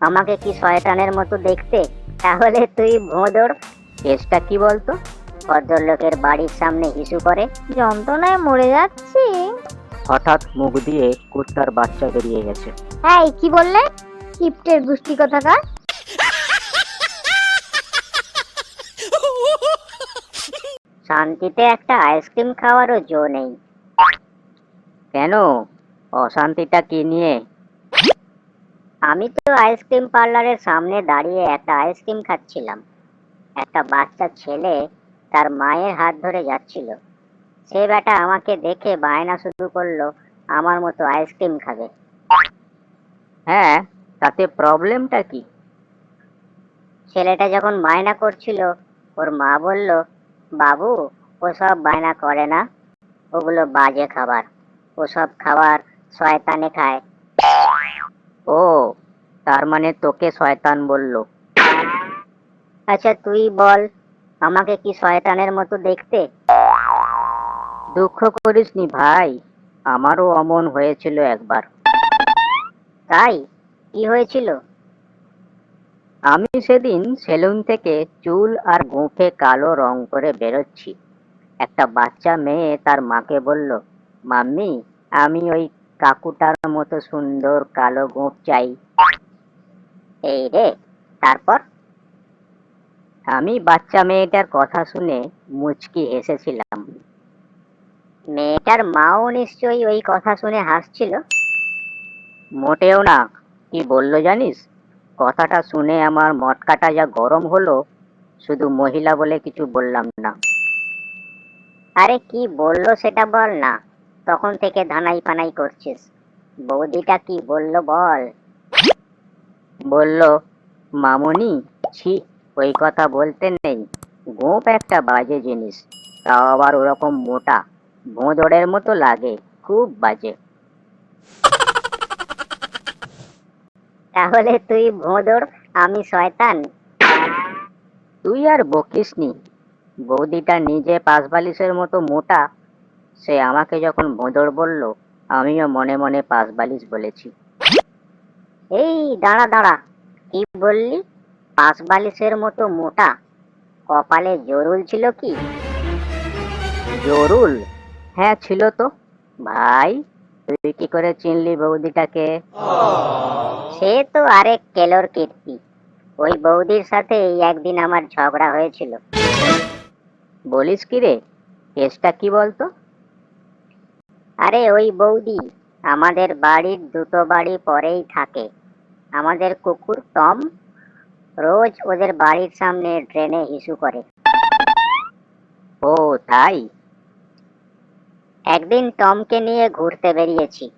আমাকে কি শয়তানের মতো দেখতে? তাহলে তুই ভোঁদর কেসটা কি বলতো? ভদ্রলোকের বাড়ির সামনে হিসু করে যন্ত্রণায় মরে যাচ্ছি। হঠাৎ মুখ দিয়ে কুত্তার বাচ্চা বেরিয়ে গেছে। এই কি বললে? কিপ্টের গুষ্টি কথাকার। শান্তিতে একটা আইসক্রিম খাওয়ারও জো নেই। কেন? অশান্তিটা কি নিয়ে? আমি তো আইসক্রিম পার্লারের সামনে দাঁড়িয়ে একটা আইসক্রিম খাচ্ছিলাম। একটা বাচ্চা ছেলে তার মায়ের হাত ধরে যাচ্ছিল। সে বেটা আমাকে দেখে বায়না শুরু করল আমার মতো আইসক্রিম খাবে। হ্যাঁ তাতে প্রবলেমটা কি? ছেলেটা যখন বায়না করছিল ওর মা বলল বাবু ওসব বায়না করে না। ওগুলো বাজে খাবার। ওসব খাবার শয়তানে খায়। ও, তার মানে তোকে শয়তান বলল। আচ্ছা তুই বল, আমাকে কি শয়তানের মতো দেখতে? দুঃখ করিসনি ভাই, আমারও অমন হয়েছিল একবার। তাই, কি হয়েছিল? আমি সেদিন সেলুন থেকে চুল আর গোঁফে কালো রং করে বেরোচ্ছি। একটা বাচ্চা মেয়ে তার মাকে বলল, মাম্মি, আমি ওই কাকুটার মতো সুন্দর কালো গোঁফ চাই। এই রে, তারপর? আমি বাচ্চা মেয়েটার কথা শুনে মুচকি হেসেছিলাম মেয়েটার মাও নিশ্চয়ই ওই কথা শুনে হাসছিল? মোটেও না, কি বলল জানিস? কথাটা শুনে আমার মটকাটা যা গরম হলো, শুধু মহিলা বলে কিছু বললাম না। আরে কি বলল সেটা বল না। তখন থেকে ধানাই পানাই করছিস। বৌদিটা কি বলল বল? বলল, মামুনি, ছি, ওই কথা বলতে নেই। গোপ একটা বাজে জিনিস, তাও আবার ওরকম মোটা। ভোঁদড়ের মতো লাগে, খুব বাজে। তাহলে তুই ভোঁদর আমি শয়তান? তুই আর বকিসনি। বৌদিটা নিজে পাঁচ বালিশের মতো মোটা সে আমাকে যখন ভোঁদড় বলল আমিও মনে মনে পাশ বালিশ বলেছি। এই দাঁড়া দাঁড়া কি বললি? পাশ বালিশের মতো মোটা কপালে জরুল ছিল কি? জরুল? হ্যাঁ ছিল তো। ভাই তুই কি করে চিনলি বৌদিটাকে? সে তো আরেক কেলোর কীর্তি। ওই বৌদির সাথে এই একদিন আমার ঝগড়া হয়েছিল। বলিস কি রে কেসটা কি বলতো? আরে ওই বৌদি, আমাদের বাড়ির দুটো বাড়ি পরেই থাকে। আমাদের কুকুর টম রোজ ওদের বাড়ির সামনে ড্রেনে হিসু করে। ও, তাই? একদিন টমকে নিয়ে ঘুরতে বেরিয়েছি।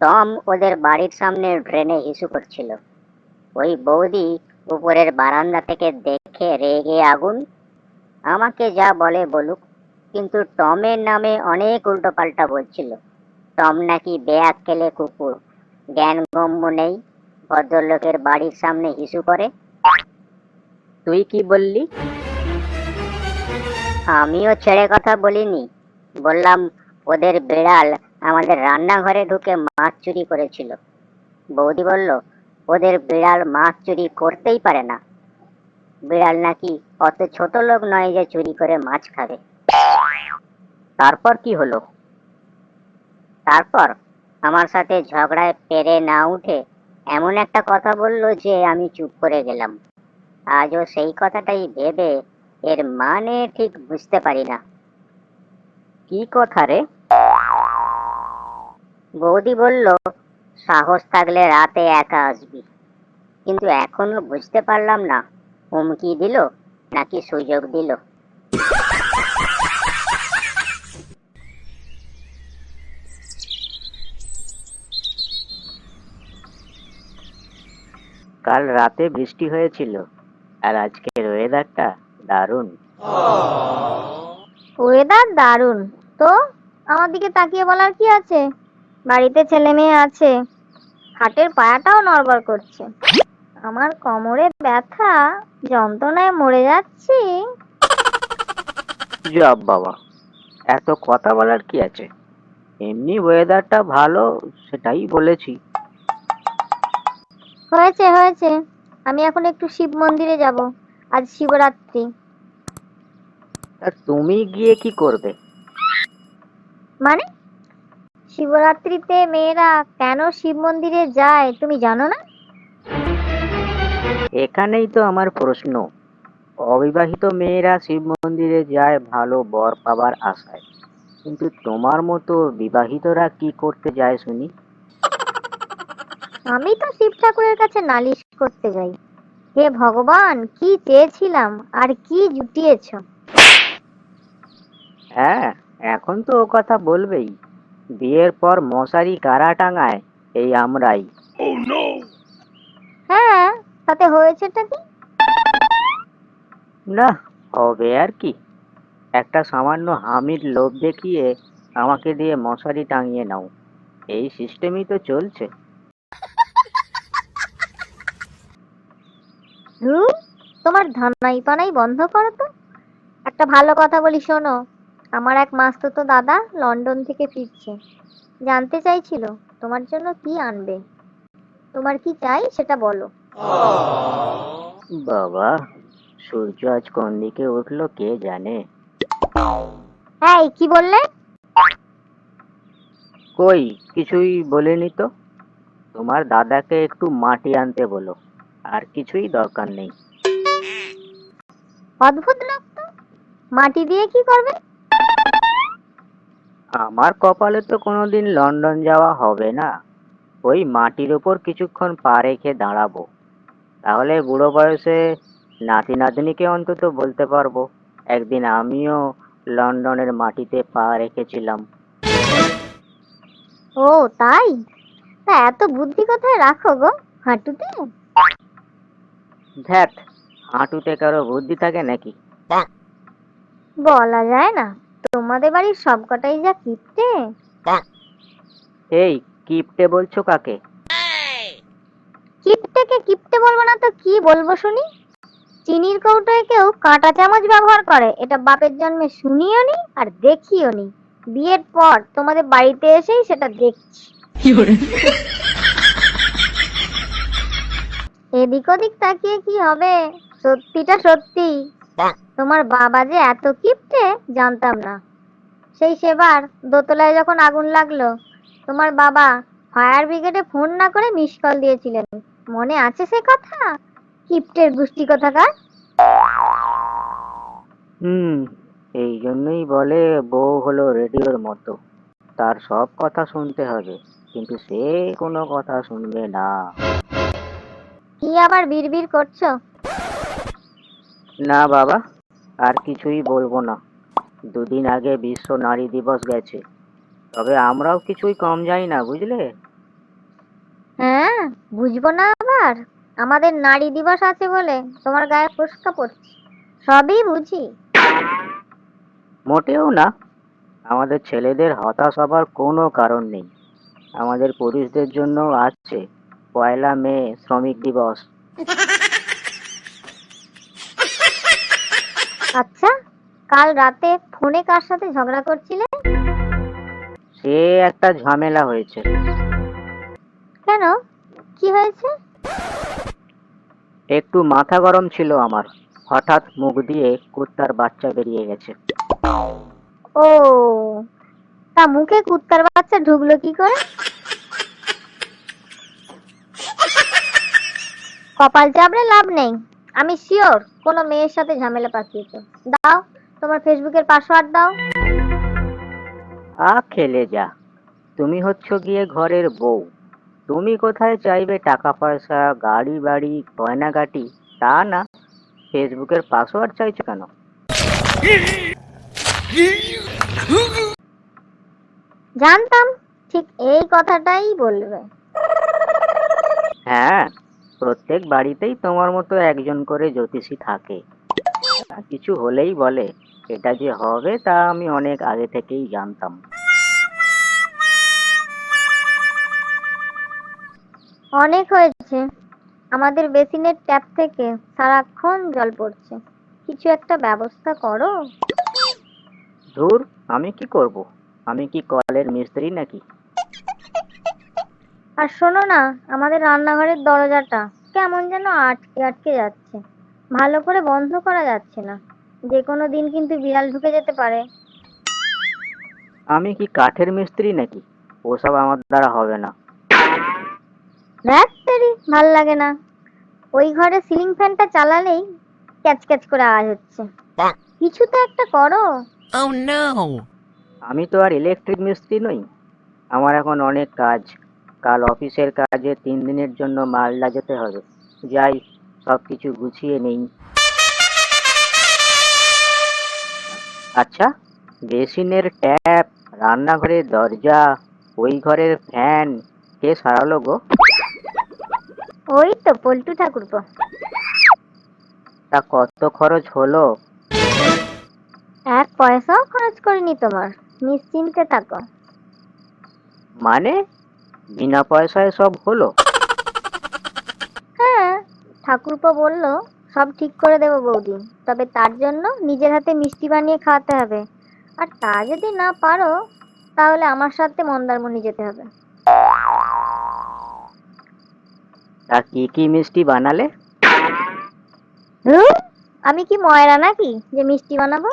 টম ওদের বাড়ির সামনে ড্রেনে হিসু করছিল। ওই বৌদি উপরের বারান্দা থেকে দেখে রেগে আগুন। আমাকে যা বলে বলুক কিন্তু টমের নামে অনেক উল্টোপাল্টা বলছিল। টম নাকি বেয়াক্কেলে কুকুর। জ্ঞান গম্য নেই। ভদ্রলোকের বাড়ির সামনে হিসু করে, তুই কি বললি? আমিও ছেড়ে কথা বলিনি। বললাম, ওদের বিড়াল আমাদের রান্নাঘরে ঢুকে মাছ চুরি করেছিল। বৌদি বলল, ওদের বিড়াল মাছ চুরি করতেই পারে না। বিড়াল নাকি অত ছোট লোক নয় যে চুরি করে মাছ খাবে। তারপর কি হলো? তারপর আমার সাথে ঝগড়ায় পেরে না উঠে এমন একটা কথা বলল যে আমি চুপ করে গেলাম। আজও সেই কথাটাই ভেবে এর মানে ঠিক বুঝতে পারি না। কি কথা রে? বৌদি বলল, সাহস থাকলে রাতে একা আসবি। কিন্তু এখনও বুঝতে পারলাম না, হুমকি দিল নাকি সুযোগ দিল। কাল রাতে বৃষ্টি হয়েছিল আর আজকের ওয়েদারটা দারুণ। ওয়েদার দারুণ। তো আমার দিকে তাকিয়ে বলার কি আছে? বাড়িতে ছেলে মেয়ে আছে হাটের পায়াটাও নড়বড় করছে। আমার কোমরে ব্যথা যন্ত্রণায় মরে যাচ্ছি। জব বাবা এত কথা বলার কি আছে? এমনি ওয়েদারটা ভালো সেটাই বলেছি। হয়েছে হয়েছে। আমি এখন একটু শিব মন্দিরে যাব। আজ শিবরাত্রি। তা তুমি গিয়ে কি করবে? মানে? শিবরাত্রিতে মেয়েরা কেন শিব মন্দিরে যায় তুমি জানো না? এখানেই তো আমার প্রশ্ন। অবিবাহিত মেয়েরা শিব মন্দিরে যায় ভালো বর পাবার আশায়। কিন্তু তোমার মতো বিবাহিতরা কি করতে যায় শুনি? আমি তো শিব ঠাকুরের কাছে নালিশ করতে যাই। হে ভগবান কি চেয়েছিলাম আর কি জুটিয়েছ? হ্যাঁ এখন তো ও কথা বলবেই। বিয়ের পর মশারি কারা টাঙায় এই আমরাই। হ্যাঁ তাতে হয়েছেটা কি? না হবে আর কি। একটা সামান্য হামির লোভ দেখিয়ে আমাকে দিয়ে মশারি টাঙিয়ে নাও। এই সিস্টেমই তো চলছে। ধুর, তোমার ধানাই পানাই বন্ধ করো তো। একটা ভালো কথা বলি শোনো। আমার এক মাস্তুতো দাদা লন্ডন থেকে ফিরছে। জানতে চাইছিল তোমার জন্য কি আনবে? তোমার কি চাই সেটা বলো। বাবা সূর্য আজ কোন দিকে উঠল কে জানে? এই কি বললে? কই কিছুই বলেনি তো? তোমার দাদাকে একটু মাটি আনতে বলো। আর কিছুই দরকার নেই। অদ্ভুত লোক তো। মাটি দিয়ে কি করবে? আমার কপালে তো কোনোদিন লন্ডন যাওয়া হবে না। ওই মাটির ওপর কিছুক্ষণ পা রেখে দাঁড়াবো। তাহলে বুড়ো বয়সে নাতি নাতনিকে অন্তত বলতে পারব একদিন আমিও লন্ডনের মাটিতে পা রেখেছিলাম। ও তাই? তা এত বুদ্ধি কোথায় রাখো গো হাঁটুতে? ধ্যাত হাঁটুতে কারও বুদ্ধি থাকে নাকি? বলা যায় না। তোমাদের বাড়ির সবকটাই যা কিপটে। এই কিপটে বলছো কাকে? কিপটেকে কিপটে বলব না তো কি বলব শুনি? চিনির কৌটোয় কেউ কাঁটা চামচ ব্যবহার করে। এটা বাপের জন্মে শুনিও নি আর দেখিও নি। বিয়ের পর তোমাদের বাড়িতে এসেই সেটা দেখছি। এদিক ওদিক তাকিয়ে কি হবে? সত্যিটা সত্যি। তোমার বাবা যে এত কিপটে জানতাম না। সেই সেবার দোতলায় যখন আগুন লাগল তোমার বাবা ফায়ার ব্রিগেডে ফোন না করে মিস কল দিয়েছিলেন। মনে আছে সে কথা? কিপ্টের গোষ্ঠী কথাকার? হুম এই জন্যই বলে বউ হলো রেডিওর মতো। তার সব কথা শুনতে হবে কিন্তু সে কোনো কথা শুনবে না। কি আবার বিড়বিড় করছ? না বাবা আর কিছুই বলব না। দুদিন আগে বিশ্ব নারী দিবস গেছে। তবে আমরাও কিছুই কম যাই না বুঝলে? হ্যাঁ বুঝব না আবার। আমাদের নারী দিবস আছে বলে তোমার গায়ে ফসকা পড়ছে। সবই বুঝি। মোটেও না। আমাদের ছেলেদের হতাশ হবার কোনো কারণ নেই। আমাদের পুরুষদের জন্য আসছে পয়লা মে শ্রমিক দিবস। আচ্ছা কাল রাতে ফোনে কার সাথে ঝগড়া করছিলে? সে একটা ঝামেলা হয়েছে। কেন? কি হয়েছে? একটু মাথা গরম ছিল আমার। হঠাৎ মুখ দিয়ে কুত্তার বাচ্চা বেরিয়ে গেছে। ও তা মুখে কুত্তার বাচ্চা ঢুকলো কি করে? কপাল চাপড়ে লাভ নেই। আমি শিওর কোনো মেয়ের সাথে ঝামেলা পাকিয়েছো। দাও তোমার ফেসবুকের পাসওয়ার্ড দাও। আ খেলে যা তুমি হচ্ছ গিয়ে ঘরের বউ। তুমি কোথায় চাইবে টাকা পয়সা গাড়ি বাড়ি গয়নাগাটি? তা না ফেসবুকের পাসওয়ার্ড চাইছো কেন? জানতাম ঠিক এই কথাটাই বলবে। হ্যাঁ প্রত্যেক বাড়িতেই তোমার মতো একজন করে জ্যোতিষী থাকে। কিছু হলেই বলে এটা যে হবে তা আমি অনেক আগে থেকেই জানতাম। অনেক হয়েছে। আমাদের বেসিনের ট্যাপ থেকে সারাক্ষণ জল পড়ছে। কিছু একটা ব্যবস্থা করো। ধুর আমি কি করব? আমি কি কলের মিস্ত্রি নাকি? আর শোনো না আমাদের রান্নাঘরের দরজাটা কেমন যেন আটকে আটকে যাচ্ছে। ভালো করে বন্ধ করা যাচ্ছে না। যে কোনো দিন কিন্তু বিড়াল ঢুকে যেতে পারে। আমি কি কাঠের মিস্ত্রি নাকি? ওসব আমার দ্বারা হবে না। ধ্যাত্তেরি ভালো লাগে না। ওই ঘরে সিলিং ফ্যানটা চালালেই ক্যাচ ক্যাচ করে আওয়াজ হচ্ছে। কিছু তো একটা করো। Oh! আমি তো আর ইলেকট্রিক মিস্ত্রি নই। আমার এখন অনেক কাজ। কাল অফিসের কাজে তিন দিনের জন্য মালদা যেতে হবে। যাই সব কিছু গুছিয়ে নেই। আচ্ছা বেসিনের ট্যাপ রান্নাঘরের দরজা ওই ঘরের ফ্যান কে সারালো গো? ওই তো পল্টু ঠাকুরপো। তা কত খরচ হলো? এক পয়সাও খরচ করিনি তোমার নিশ্চিন্তে থাকো। মানে? বিনা পয়সায় সব হলো। হ্যাঁ ঠাকুরপো বলল সব ঠিক করে দেবো বৌদি তবে তার জন্য নিজের হাতে মিষ্টি বানিয়ে খাওয়াতে হবে। আর তা যদি না পারো তাহলে আমার সাথে মন্দারমণি যেতে হবে। তা কি কি মিষ্টি বানালে? আমি কি ময়রা নাকি যে মিষ্টি বানাবো?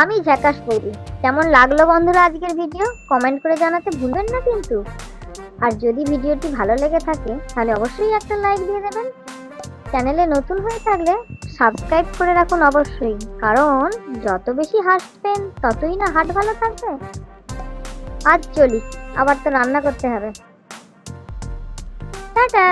আমি ঝাকাশ বৌদি। কেমন লাগল বন্ধুরা আজকের ভিডিও কমেন্ট করে জানাতে ভুলবেন না কিন্তু। আর যদি ভিডিওটি ভালো লেগে থাকে, তাহলে অবশ্যই একটা লাইক দিয়ে দেবেন। চ্যানেলে নতুন হয়ে থাকলে সাবস্ক্রাইব করে রাখুন অবশ্যই। কারণ যত বেশি হাসবেন, ততই না হাট ভালো থাকবে। আজ চলি, আবার তো রান্না করতে হবে। টাটা!